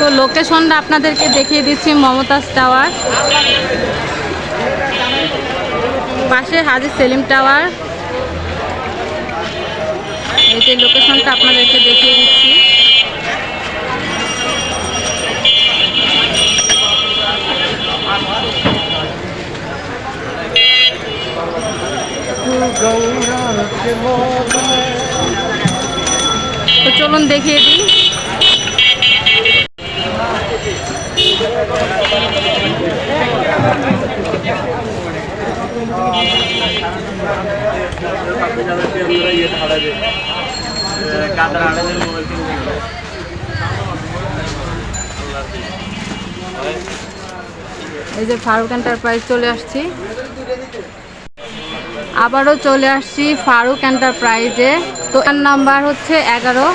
তো লোকেশনটা আপনাদেরকে দেখিয়ে দিচ্ছি, মমতাজ টাওয়ার পাশে হাজি সেলিম টাওয়ার এই যে লোকেশনটা আপনাদেরকে দেখিয়ে দিচ্ছি। তো চলুন দেখিয়ে দিই। এই যে ফারুক এন্টারপ্রাইজ চলে আসছি। আবারও চলে আসছি ফারুক এন্টারপ্রাইজে তো এর নাম্বার হচ্ছে এগারো।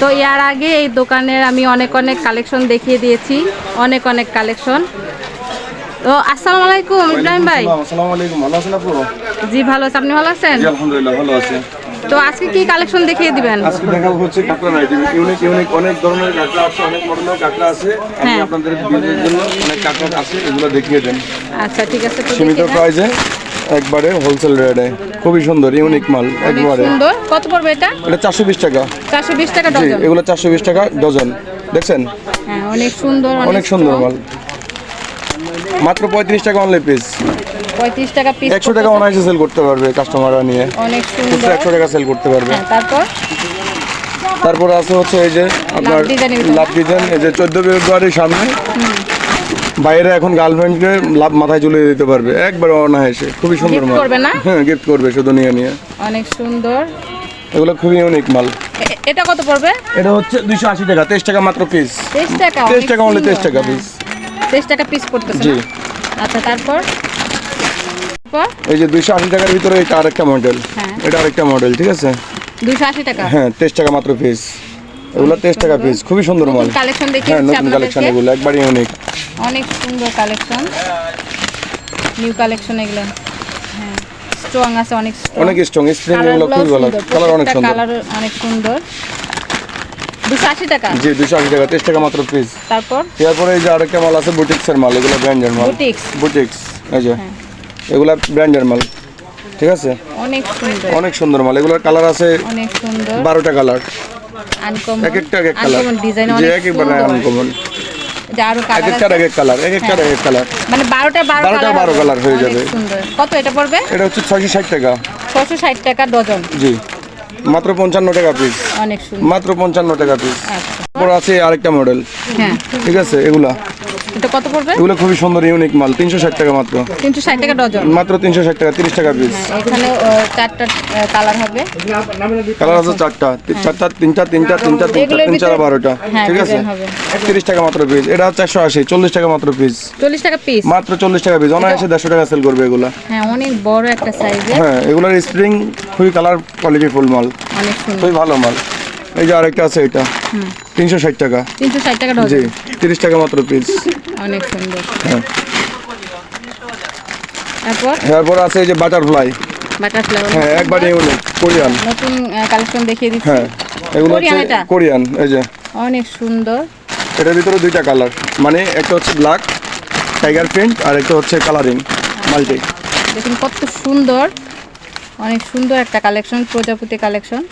তো এর আগে এই দোকানের আমি অনেক অনেক কালেকশন দেখিয়ে দিয়েছি। অনেক অনেক কালেকশন। তো আসসালামু আলাইকুম ইব্রাহিম ভাই। আসসালামু আলাইকুম। ভালো আছেন আপু জি ভালো আছে আপনি ভালো আছেন? জি আলহামদুলিল্লাহ ভালো আছি। তো আজকে কি কালেকশন দেখিয়ে দিবেন? আজকে দেখাবো হচ্ছে কাঁকড়ার আইটেম ইউনিক ইউনিক অনেক ধরনের কাঁকড়া আছে অনেক মডেলের কাঁকড়া আছে। আমি হ্যাঁ। আপনাদের বিজনেসের জন্য অনেক কাঁকড়া আছে এগুলো দেখিয়ে দেন। আচ্ছা ঠিক আছে সীমিত প্রাইসে একবারে হোলসেল রেটে খুবই সুন্দর ইউনিক মাল একবারে। সুন্দর। কত পড়বে এটা? এটা চারশো বিশ টাকা। চারশো বিশ টাকা ডজন। এগুলো চারশো বিশ টাকা ডজন। দেখছেন? হ্যাঁ অনেক সুন্দর অনেক সুন্দর মাল। মাত্র পঁয়ত্রিশ টাকা অনলি পিস পঁয়ত্রিশ টাকা পিস একশো টাকা অনায়াসে সেল করতে পারবে কাস্টমাররা নিয়ে। অনেক সুন্দর। একশো টাকা সেল করতে পারবে। হ্যাঁ তারপর? তারপরে আছে হচ্ছে এই যে আপনার লাভ ডিজাইন এই যে চোদ্দ ফেব্রুয়ারির সামনে। বাইরে এখন গার্লফ্রেন্ডকে লাভ মাথায় চলে দিতে পারবে। একবার অনায়াসে। খুবই সুন্দর মাল। করবে না? হ্যাঁ গিফট করবে শুধু নিয়ে নিয়ে। অনেক সুন্দর। এগুলো খুবই ইউনিক মাল। এটা কত পড়বে? এটা হচ্ছে দুইশো আশি টাকা তেইশ টাকা মাত্র পিস তেইশ টাকা তেইশ টাকা অনলি তেইশ টাকা পিস তেইশ টাকা পিস পড়তেছে জি? আচ্ছা তারপর? তারপর? এই যে দুইশো আশি টাকার ভিতরে এটা আরেকটা মডেল হ্যাঁ। এটা আরেকটা মডেল ঠিক আছে? দুশো আশি টাকা? হ্যাঁ তেইশ টাকা মাত্র পিস এগুলো তেইশ টাকা পিস খুবই সুন্দর মাল। কালেকশন দেখিয়ে হ্যাঁ নতুন কালেকশন এগুলো একবারই ইউনিক অনেক সুন্দর কালেকশন নিউ কালেকশন এগুলো। হ্যাঁ স্ট্রং আছে অনেক অনেক স্ট্রং স্প্রিং এগুলো খুবই ভালো কালার অনেক সুন্দর। কালার অনেক সুন্দর। দুশো আশি টাকা। জি দুশো আশি টাকা তেইশ টাকা মাত্র পিস তারপর? এরপরে এই যে আরেকটা মাল আছে বুটিক্সের মাল এগুলো ব্র্যান্ডের মাল। বুটিক্স বুটিক্স এই যে। হ্যাঁ। এগুলা ব্র্যান্ডের মাল ঠিক আছে? অনেক সুন্দর। অনেক সুন্দর মাল এগুলোর কালার আছে অনেক সুন্দর। বারোটা কালার আনকমন এক একটা এক আনকমন ডিজাইন অনেক এক আনকমন যে আরও এক কালার একটার এক এক কালার এক একটার এক এক কালার মানে বারোটা বারো কালার হয়ে যাবে। কত এটা পড়বে? এটা হচ্ছে ছয়শো ষাট টাকা। ছশো ষাট টাকা ডজন। জি। মাত্র পঞ্চান্ন টাকা পিস অনেক মাত্র পঞ্চান্ন টাকা পিস আচ্ছা। তারপর আছে আরেকটা মডেল হ্যাঁ। ঠিক আছে এগুলা। এটা কত পড়বে? এগুলো খুবই সুন্দর ইউনিক মাল তিনশো ষাট টাকা মাত্র। তিনশো ষাট টাকা ডজন। মাত্র তিনশো ষাট টাকা তিরিশ টাকা পিস হ্যাঁ এখানে চারটা কালার হবে। কালার আছে চারটা চারটা তিনটা তিনটা তিনটা তিনটা এগুলোর তিন চার ভিতরে- বারোটা হ্যাঁ, ঠিক আছে? design হবে। তিরিশ টাকা মাত্র পিস এটা চারশো আশি চল্লিশ টাকা মাত্র পিস চল্লিশ টাকা পিস মাত্র চল্লিশ টাকা পিস অনায়াসে দেড়শো টাকা সেল করবে এগুলা। হ্যাঁ অনেক বড় একটা সাইজে হ্যাঁ এগুলার স্প্রিং খুবই কালার কোয়ালিটি ফুল মাল। অনেক সুন্দর। খুবই ভালো মাল। এই যে আরেকটা আছে এটা। তিনশো ষাট টাকা। তিনশো ষাট টাকা জি তিরিশ টাকা মাত্র পিস অনেক সুন্দর। হ্যাঁ। তারপর? এরপর আছে এই যে বাটারফ্লাই বাটারফ্লাই হ্যাঁ একবারে ইউনিক কোরিয়ান। নতুন কালেকশন দেখিয়ে দিচ্ছি। হ্যাঁ এগুলো হচ্ছে কোরিয়ান এই যে। অনেক সুন্দর। এটার ভিতরে দুইটা কালার মানে একটা হচ্ছে ব্ল্যাক টাইগার প্রিন্ট আর একটা হচ্ছে কালারিং মাল্টি দেখুন কত সুন্দর অনেক সুন্দর একটা কালেকশন প্রজাপতি কালেকশন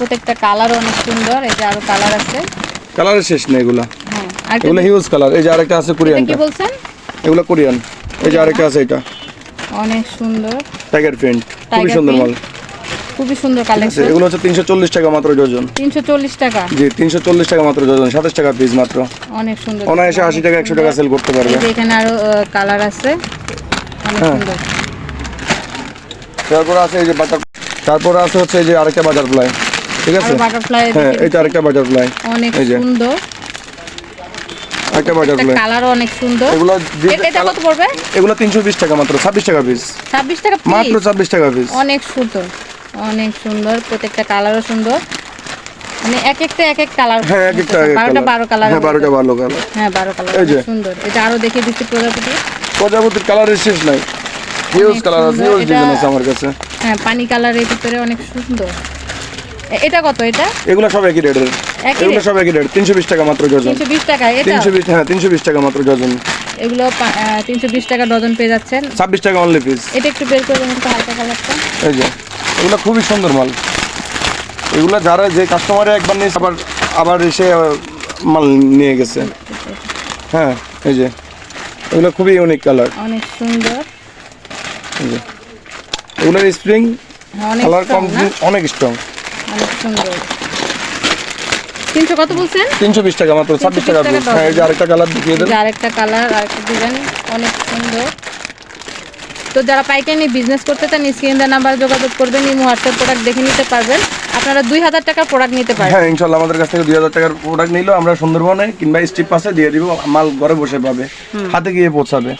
প্রত্যেকটা কালার অনেক সুন্দর এই যে আরও কালার আছে। কালারের শেষ নেই এগুলা। হ্যাঁ এগুলো হিউজ কালার এই যে আরেকটা আছে কোরিয়ান কি বলছেন? এগুলো কোরিয়ান এই যে আরেকটা আছে এটা। অনেক সুন্দর। টাইগার প্রিন্ট Tiger সুন্দর। মাল। খুবই সুন্দর কালেকশন এগুলো হচ্ছে তিনশো চল্লিশ টাকা মাত্র ডজন। তিনশো চল্লিশ টাকা। জি তিনশো চল্লিশ টাকা মাত্র ডজন সাতাশ টাকা পিস মাত্র। অনেক সুন্দর। অনায়াসে আশি টাকা একশো টাকা সেল করতে এই পারবে যে এখানে আরও কালার আছে। অনেক হ্যাঁ। সুন্দর। তারপর আছে এই যে বাটার তারপর আছে হচ্ছে এই যে আরেকটা বাটারফ্লাই। ঠিক আছে? বাটারফ্লাই হ্যাঁ এটা আরেকটা বাটারফ্লাই অনেক সুন্দর। আরেকটা বাটারফ্লাই কালারও অনেক সুন্দর। এগুলো এটা কত পড়বে? এগুলো তিনশো বিশ টাকা মাত্র ছাব্বিশ টাকা পিস ছাব্বিশ টাকা মাত্র piece? ছাব্বিশ টাকা পিস অনেক সুন্দর অনেক সুন্দর প্রত্যেকটা কালারও সুন্দর। মানে এক একটা এক এক কালার হ্যাঁ এক একটা কালার হ্যাঁ কালার হ্যাঁ বারো কালার এই সুন্দর। এটা আরও দেখে দিচ্ছি প্রজাপতি। প্রজাপতির কালারের শেষ নাই। হিউজ কালার আছে সুন্দর, হিউজ ডিজাইন আছে আমার কাছে। হ্যাঁ পানি কালারের ভিতরে অনেক সুন্দর। এটা কত এটা? এগুলো সব একই রেটের। এগুলো সব একই রেট। তিনশো বিশ টাকা মাত্র ডজন। তিনশো বিশ টাকা এটা? তিনশো বিশ হ্যাঁ তিনশো বিশ টাকা মাত্র ডজন। এগুলো তিনশো বিশ টাকা ডজন পেয়ে যাচ্ছেন। ছাব্বিশ টাকা অনলি পিস এটা একটু বের করে দেবেন তো হালকা কালারটা। এই যে এগুলো খুবই সুন্দর মাল। এগুলো যারা যে কাস্টমারে একবার নিয়ে আবার আবার এসে মাল নিয়ে গেছে। হ্যাঁ এই যে এগুলো খুবই ইউনিক কালার অনেক সুন্দর। এগুলোর স্প্রিং অনেক কালার কম অনেক স্ট্রং অনেক সুন্দর। তিনশো কত বলছেন? তিনশো বিশ টাকা মাত্র ছাব্বিশ টাকা 320 হ্যাঁ এই যে আরেকটা কালার দেখিয়ে দেন। আরেকটা কালার আরেকটা ডিজাইন অনেক সুন্দর। তো যারা পাইকারি বিজনেস করতে চান নাম্বার যোগাযোগ করবেন হোয়াটসঅ্যাপ প্রোডাক্ট দেখে নিতে পারবেন। আপনারা দুই হাজার টাকার প্রোডাক্ট নিতে পারবেন। হ্যাঁ ইনশাল্লাহ আমাদের কাছ থেকে দুই হাজার টাকার প্রোডাক্ট নিলেও আমরা সুন্দরবনে কিংবা স্ট্রিপ পাশে দিয়ে দিব মাল ঘরে বসে পাবে হাতে গিয়ে পৌঁছাবে।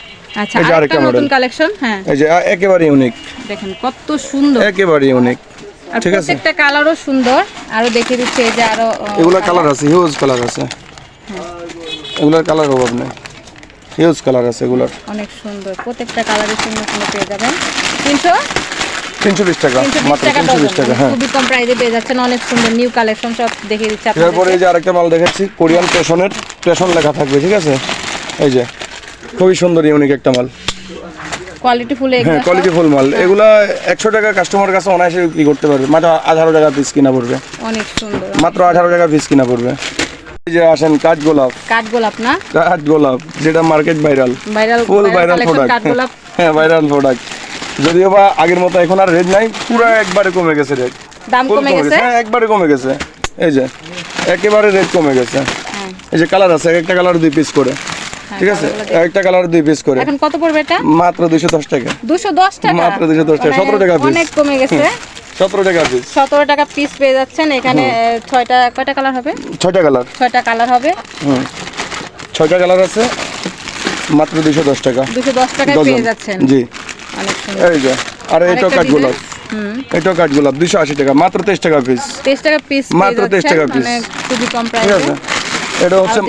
আচ্ছা আরেকটা নতুন কালেকশন হ্যাঁ। এই যে একেবারে ইউনিক দেখেন কত সুন্দর। একেবারে ইউনিক আর প্রত্যেকটা কালারও সুন্দর। আরও দেখিয়ে দিচ্ছে এই যে আরও আহ, কালার। আছে হিউজ কালার আছে। এগুলোর কালার অভাব নেই। হিউজ কালার আছে এগুলোর। অনেক সুন্দর। প্রত্যেকটা কালারের সুন্দর সুন্দর পেয়ে যাবেন। তিনশো? তিনশো বিশ টাকা তিনশো বিশ মাত্র টাকা তিনশো বিশ টাকা হ্যাঁ। খুবই কম প্রাইসে পেয়ে যাচ্ছেন। অনেক সুন্দর নিউ কালেকশন সব দেখিয়ে দিচ্ছে এই যে আরেকটা মাল দেখাচ্ছি কোরিয়ান পেশনের পেশন লেখা থাকবে ঠিক আছে? এই যে খুবই সুন্দর ইউনিক একটা মাল। কোয়ালিটি ফুল হ্যাঁ কোয়ালিটি ফুল মাল। এগুলা একশো টাকা কাস্টমার কাছে অনায়াসে কি করতে পারবে। মাত্র আঠারো টাকা পিস কিনা পড়বে। অনেক সুন্দর। মাত্র আঠারো টাকা পিস কিনা পড়বে। এই যে আসেন কাঠ গোলাপ। কাঠগোলাপ না? কাঠ গোলাপ যেটা মার্কেট ভাইরাল ভাইরাল ফুল ভাইরাল প্রোডাক্ট হ্যাঁ ভাইরাল প্রোডাক্ট যদিও বা আগের মতো এখন আর রেট নাই পুরো একবারে কমে গেছে রেট। দাম কমে গেছে। হ্যাঁ একবারে কমে গেছে। এই যে একেবারে রেট কমে গেছে। হ্যাঁ, এই যে কালার আছে একটা কালার দুই পিস করে। ঠিক আছে? একটা কালার দুই পিস করে। এখন কত পড়বে এটা? মাত্র দুইশো দশ টাকা। দুশো দশ টাকা? মাত্র 210 টাকা, মানে 17 টাকা piece। অনেক কমে গেছে। সতেরো টাকা পিস সতেরো টাকা পিস পেয়ে যাচ্ছেন। এখানে আহ, ছয়টা কয়টা কালার হবে? ছয়টা কালার। ছয়টা কালার হবে। হুম। ছয়টা কালার আছে। মাত্র দুইশো দশ টাকা। দুশো দশ টাকায় পেয়ে যাচ্ছেন। জি। অনেক সুন্দর। এই যে আর এটাও আরেকটা কাঠ গোলাপ। design? হুম। এটাও কাঠ গোলাপ দুইশো আশি টাকা। মাত্র তেইশ টাকা পিস তেইশ টাকা পিস মাত্র 23 টাকা piece। মানে খুবই কম ঠিক প্রাইসে আছে? এটা হচ্ছে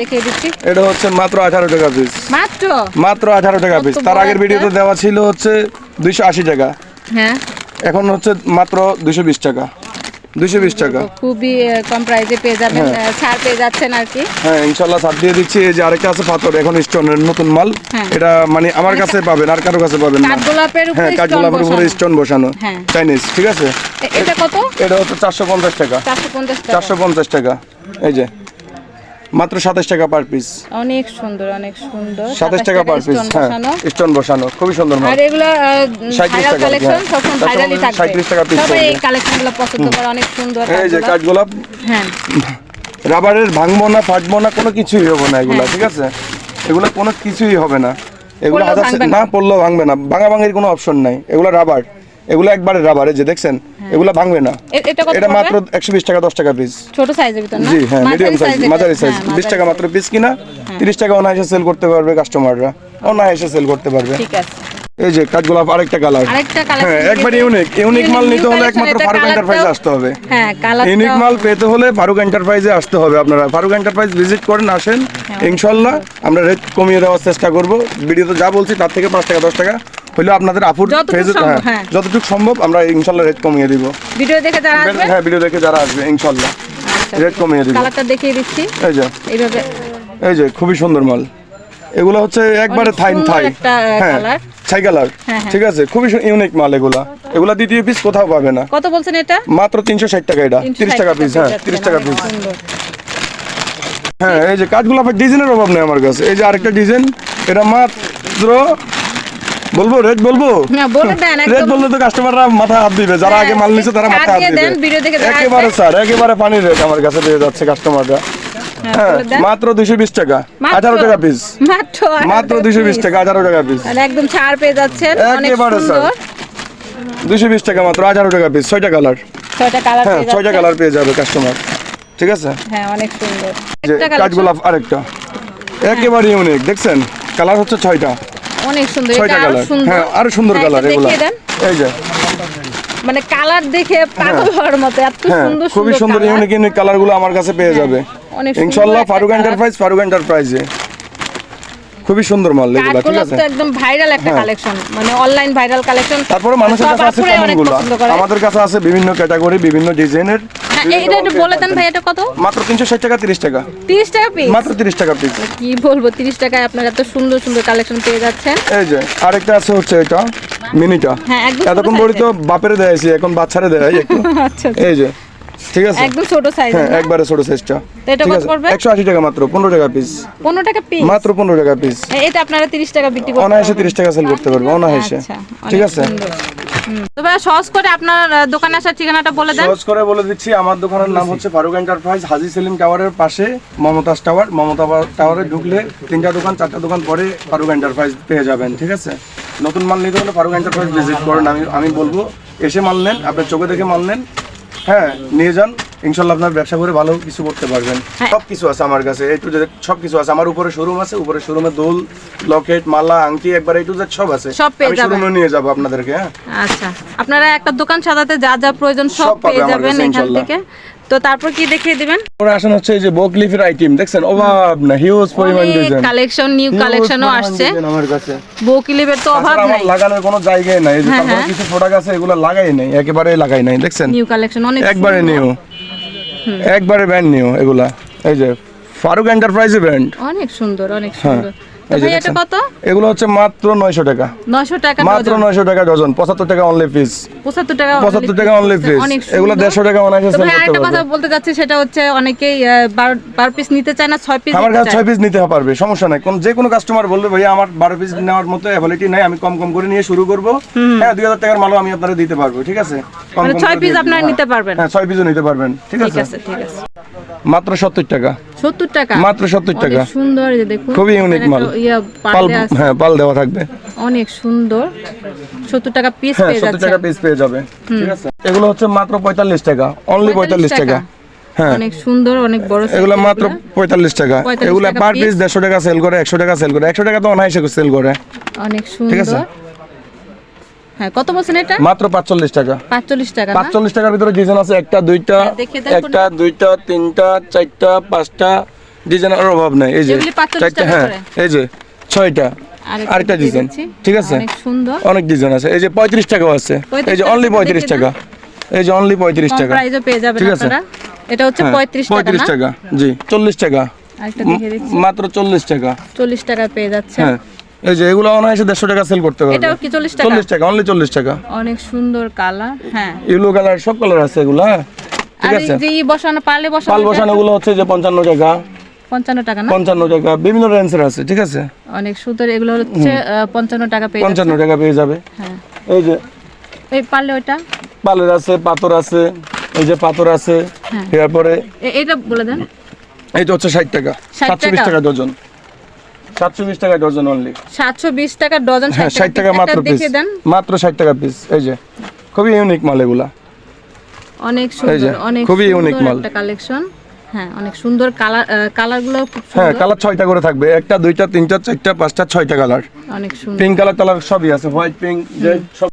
এটা হচ্ছে মাত্র আঠারো টাকা পিস মাত্র? মাত্র আঠারো টাকা পিস তার আগের ভিডিওতে দেওয়া ছিল হচ্ছে দুইশো আশি টাকা। হ্যাঁ। এখন হচ্ছে মাত্র দুইশো বিশ টাকা। দুইশো বিশ টাকা। খুবই কম প্রাইসে পেয়ে যাবেন। ছাড় পেয়ে যাচ্ছেন আর কি। হ্যাঁ ইনশাল্লাহ ছাড় দিয়ে দিচ্ছি। এই যে আরেকটা আছে পাথর এখন স্টোনের নতুন মাল। হ্যাঁ। এটা মানে আমার কাছে পাবেন আর কারও কাছে পাবেন না। কাঠগোলাপের হ্যাঁ উপরে কাঠগোলাপের উপরে স্টোন বসানো। হ্যাঁ। চাইনিজ ঠিক আছে? এটা কত? এটা হচ্ছে চারশো পঞ্চাশ টাকা। চারশো পঞ্চাশ টাকা। এই যে। মাত্র সাতাশ টাকা পার পিস অনেক সুন্দর অনেক সুন্দর। সাতাশ টাকা পার পিস হ্যাঁ। স্টোন বসানো খুবই সুন্দর আর এগুলো 37 টাকা, কালেকশন হ্যাঁ। সবসময় সবসময় ভাইরালই থাকবে। 37 টাকা সবাই এই কালেকশনগুলো পছন্দ করে অনেক সুন্দর এই যে কাঠগোলাপ। হ্যাঁ। রাবারের ভাঙবো না ফাটবো না কোনো কিছুই হবে না এগুলা হ্যাঁ। ঠিক আছে? এগুলো কোনো কিছুই হবে না। এগুলো হাজার। না। পড়লেও ভাঙবে না। ভাঙা ভাঙির কোনো অপশন নাই। এগুলো রাবার। এগুলো একবারে রাবার যে দেখছেন এগুলো ভাঙবে না। এটা? মাত্র একশো বিশ টাকা দশ টাকা পিস ছোট সাইজের ভিতর জি হ্যাঁ মিডিয়াম সাইজ মাঝারি সাইজ হ্যাঁ, বিশ টাকা মাত্র পিস কিনা তিরিশ টাকা অনায়াসে সেল করতে পারবে কাস্টমাররা অনায়াসে সেল করতে পারবে। ঠিক আছে। এই যে কাঠগোলাপ আরেকটা কালার হ্যাঁ একবার ইউনিক ইউনিক মাল নিতে হলে একমাত্র ফারুক এন্টারপ্রাইজে আসতে হবে। হ্যাঁ ইউনিক মাল পেতে হলে ফারুক এন্টারপ্রাইজে আসতে হবে আপনারা। ফারুক এন্টারপ্রাইজ ভিজিট করেন আসেন। হ্যাঁ, ইনশাল্লাহ আমরা রেট কমিয়ে দেওয়ার চেষ্টা করব। ভিডিওতে যা বলছি তার থেকে পাঁচ টাকা দশ টাকা। আপনাদের আপুর যতটুকু ফেজে হ্যাঁ হ্যাঁ। যতটুকু সম্ভব আমরা ইনশাল্লাহ রেট কমিয়ে দিব। ভিডিও দেখে যারা আসবে? হ্যাঁ ভিডিও দেখে যারা আসবে ইনশাল্লাহ। আচ্ছা, রেট কমিয়ে দিব। কালারটা দেখিয়ে দিচ্ছি। এই যে। এইভাবে। এই যে খুবই সুন্দর মাল। এগুলো হচ্ছে একবারে থাই থাই। হ্যাঁ ছাই কালার হ্যাঁ। ঠিক আছে খুবই ইউনিক মাল এগুলা। এগুলা দ্বিতীয় পিস কোথাও পাবে না। কত বলছেন এটা? মাত্র তিনশো ষাট টাকা এটা। তিরিশ টাকা পিস হ্যাঁ তিরিশ টাকা পিস হ্যাঁ এই যে কাঠগোলাপের ডিজাইনের অভাব নেই আমার কাছে। এই যে আরেকটা ডিজাইন এটা মাত্র বলব রেট বলব? না বলে দেন রেট বললে তো কাস্টমাররা মাথা হাত দিবে যারা হ্যাঁ, আগে মাল নিছে তারা মাথা হাত দিবে। একেবারে স্যার একেবারে পানির রেট আমার কাছে পেয়ে যাচ্ছে কাস্টমাররা হ্যাঁ, হ্যাঁ। মাত্র দুশো বিশ টাকা? আঠারো টাকা পিস মাত্র মাত্র দুশো বিশ টাকা আঠারো টাকা পিস একদম ছাড় পেয়ে যাচ্ছেন অনেক একেবারে স্যার। দুশো বিশ টাকা মাত্র আঠারো টাকা পিস ছয়টা কালার ছয়টা কালার হ্যাঁ ছয়টা কালার পেয়ে যাবে কাস্টমার ঠিক আছে? হ্যাঁ অনেক সুন্দর। কাঠগোলাপ আরেকটা। একেবারে ইউনিক দেখছেন? কালার হচ্ছে ছয়টা। অনেক সুন্দর ছয়টা কালার সুন্দর। হ্যাঁ আরও সুন্দর হ্যাঁ, কালার এগুলো। এই যে। মানে কালার দেখে পাগল হওয়ার মতো এত হ্যাঁ সুন্দর খুবই সুন্দর। ইউনিক ইউনিক কালারগুলো আমার কাছে পেয়ে যাবে। একটা ফারুক। এন্টারপ্রাইজ ফারুক এন্টারপ্রাইজে খুবই সুন্দর মাল এগুলা ঠিক আছে? তো একদম ভাইরাল একটা হ্যাঁ। কালেকশন মানে অনলাইন ভাইরাল কালেকশন তারপরে মানুষের কাছে আছে আমাদের কাছে আছে বিভিন্ন ক্যাটাগরি বিভিন্ন ডিজাইনের হ্যাঁ, এটা একটু বলে দেন ভাই এটা কত? মাত্র তিনশো ষাট টাকা তিরিশ টাকা। তিরিশ টাকা পিস মাত্র তিরিশ টাকা পিস কি বলব তিরিশ টাকায় আপনারা এত সুন্দর সুন্দর কালেকশন পেয়ে যাচ্ছেন। এই যে আরেকটা আছে হচ্ছে এটা মিনিটা। হ্যাঁ, একদম এতক্ষণ তো size বাপেরে দেয়াইছি এখন বাচ্চারে দেয় একটু। আচ্ছা। এই যে ঠিক আছে? একদম ছোট সাইজ হ্যাঁ একবারে ছোট সাইজটা তো এটা কত পড়বে? একশো আশি টাকা মাত্র পনেরো টাকা পিস পনেরো টাকা পিস মাত্র পনেরো টাকা পিস এটা আপনারা তিরিশ টাকা বিক্রি করতে অনায়াসে পারবেন। তিরিশ টাকা সেল করতে পারবে অনায়াসে। আচ্ছা, ঠিক আছে? সুন্দর। হুম। তো ভাই সহজ করে আপনার দোকানে আসার ঠিকানাটা বলে দেন। সহজ করে বলে দিচ্ছি আমার দোকানের নাম হচ্ছে ফারুক এন্টারপ্রাইজ হাজি সেলিম টাওয়ারের পাশে মমতাজ টাওয়ার। মমতা টাওয়ারে ঢুকলে তিনটা দোকান চারটা দোকান পরে ফারুক এন্টারপ্রাইজ পেয়ে যাবেন ঠিক আছে? নতুন মাল নিতে হলে ফারুক এন্টারপ্রাইজ ভিজিট করেন আমি আমি বলব এসে মাল নেন আপনার চোখে দেখে মাল নেন হ্যাঁ নিয়ে যান। ইনশাল্লাহ আপনার ব্যবসা করে ভালো কিছু করতে পারবেন। হ্যাঁ। সব কিছু আছে আমার কাছে এই টু জেড সব কিছু আছে। আমার উপরে শোরুম আছে উপরে শোরুমে দোল লকেট মালা আংটি একবার এই টু জেড সব আছে। সব পেয়ে যাবেন। শোরুমে নিয়ে যাব আপনাদেরকে হ্যাঁ। আচ্ছা। আপনারা একটা দোকান সাজাতে যা যা প্রয়োজন সব সব পেয়ে যাবেন এখান থেকে। তো তারপর কি দেখিয়ে দিবেন? পরে আসেন হচ্ছে এই যে বকলিফের আইটেম দেখছেন? অভাব না হিউজ পরিমাণ ডিজাইন কালেকশন নিউ কালেকশনও আসছে। আমার কাছে। বকিলিবের তো অভাব নাই। লাগানোর কোনো জায়গায় নাই। এই যে হ্যাঁ, তারপরে হ্যাঁ। কিছু প্রোডাক্ট আছে এগুলো লাগাই নাই একেবারে লাগাই নাই দেখছেন? নিউ কালেকশন অনেক একবারে নিউ একবারে ব্র্যান্ড নিউ এগুলা। এই যে ফারুক এন্টারপ্রাইজ ব্র্যান্ড অনেক সুন্দর অনেক হ্যাঁ। সুন্দর। এটা কত? এগুলো হচ্ছে মাত্র নয়শো টাকা। নশো টাকা মাত্র ডজন। নয়শো টাকা ডজন পঁচাত্তর টাকা অনলি পিস পঁচাত্তর টাকা পঁচাত্তর টাকা অনলি পিস এগুলো সুন্দর। দেড়শো টাকা অনায়াসে সেল করতে আরেকটা কথা বলতে চাচ্ছি সেটা হচ্ছে অনেকেই আহ, বারো বারো পিস নিতে চায় না ছয় পিস আমার কাছে ছয় পিস নিতে পারবে সমস্যা নাই। কোন যে কোনো কাস্টমার বলবে আমার বারো পিস নেওয়ার মতো নাই আমি কম কম করে নিয়ে শুরু করব। হ্যাঁ দুই হাজার টাকার মালও আমি আপনারা দিতে পারব ঠিক আছে? কম মানে কম ছয় পিস আপনারা। নিতে পারবেন। হ্যাঁ পিসও নিতে পারবেন ঠিক আছে ঠিক আছে। মাত্র সত্তর টাকা। সত্তর টাকা? মাত্র 70 অনেক টাকা। সুন্দর যে দেখুন। খুবই ইউনিক মাল। পাল হ্যাঁ পাল দেওয়া থাকবে। অনেক সুন্দর। সত্তর টাকা পিস হ্যাঁ পেয়ে সত্তর টাকা পিস পেয়ে যাবে। ঠিক আছে? এগুলো হচ্ছে মাত্র পঁয়তাল্লিশ টাকা। অনলি পঁয়তাল্লিশ টাকা। হ্যাঁ। অনেক সুন্দর অনেক বড় এগুলো। মাত্র পঁয়তাল্লিশ টাকা। 45 এগুলো পার পিস দেড়শো টাকা সেল করে একশো টাকা সেল করে। একশো টাকা তো অনায়াসে সেল করে। অনেক ঠিক আছে। সুন্দর। হ্যাঁ কত বলছেন এটা? মাত্র পাঁচচল্লিশ টাকা। পাঁচচল্লিশ টাকা না? পাঁচচল্লিশ টাকার ভিতরে ডিজাইন আছে একটা দুইটা হ্যাঁ, একটা দুইটা তিনটা চারটা পাঁচটা ডিজাইনের অভাব নাই। এই যে চারটা হ্যাঁ। এই যে ছয়টা আরেকটা ডিজাইন ঠিক আছে? অনেক সুন্দর। অনেক ডিজাইন আছে। এই যে পঁয়ত্রিশ টাকাও আছে। 35 এই যে অনলি থেকে পঁয়ত্রিশ দেখিয়ে টাকা। এই যে অনলি পঁয়ত্রিশ কম টাকা। প্রাইসে পেয়ে যাবেন ঠিক আছে। আপনারা। এটা হচ্ছে হ্যাঁ, পঁয়ত্রিশ টাকা টাকা জি চল্লিশ টাকা। মাত্র চল্লিশ টাকা। চল্লিশ টাকা পেয়ে যাচ্ছে। হ্যাঁ। এই যে এগুলো অনায়াসে দেড়শো টাকা সেল করতে পারবে। এটাও কি চল্লিশ টাকা? চল্লিশ টাকা অনলি চল্লিশ টাকা। অনেক সুন্দর কালার হ্যাঁ। ইউলো কালার সব কালার আছে এগুলো হ্যাঁ? ঠিক আছে? যে বসানো পারলে বসানো পাল বসানো গুলো হচ্ছে যে পঞ্চান্ন টাকা। পঞ্চান্ন টাকা না? পঞ্চান্ন টাকা বিভিন্ন রেঞ্জের আছে ঠিক আছে? অনেক সুন্দর এগুলো হচ্ছে পঞ্চান্ন টাকা পেয়ে পঞ্চান্ন টাকা পেয়ে যাবে। হ্যাঁ। এই যে এই পারলে ওইটা? পালের আছে পাথর আছে এই যে পাথর আছে হ্যাঁ। এরপরে এটা বলে দেন। এইটা হচ্ছে ষাট টাকা 60 সাতশো টাকা? টাকা ডজন। সাতশো বিশ টাকা ডজন অনলি সাতশো বিশ টাকা ডজন হ্যাঁ ষাট টাকা মাত্র পিস মাত্র ষাট টাকা পিস এই যে। খুবই ইউনিক মাল এগুলা। অনেক সুন্দর অনেক খুবই ইউনিক মাল। একটা কালেকশন হ্যাঁ অনেক সুন্দর কালার কালারগুলো খুব হ্যাঁ কালার ছয়টা করে থাকবে। একটা দুইটা তিনটা চারটা পাঁচটা ছয়টা কালার অনেক সুন্দর। পিঙ্ক কালার কালার সবই আছে। হোয়াইট পিঙ্ক সব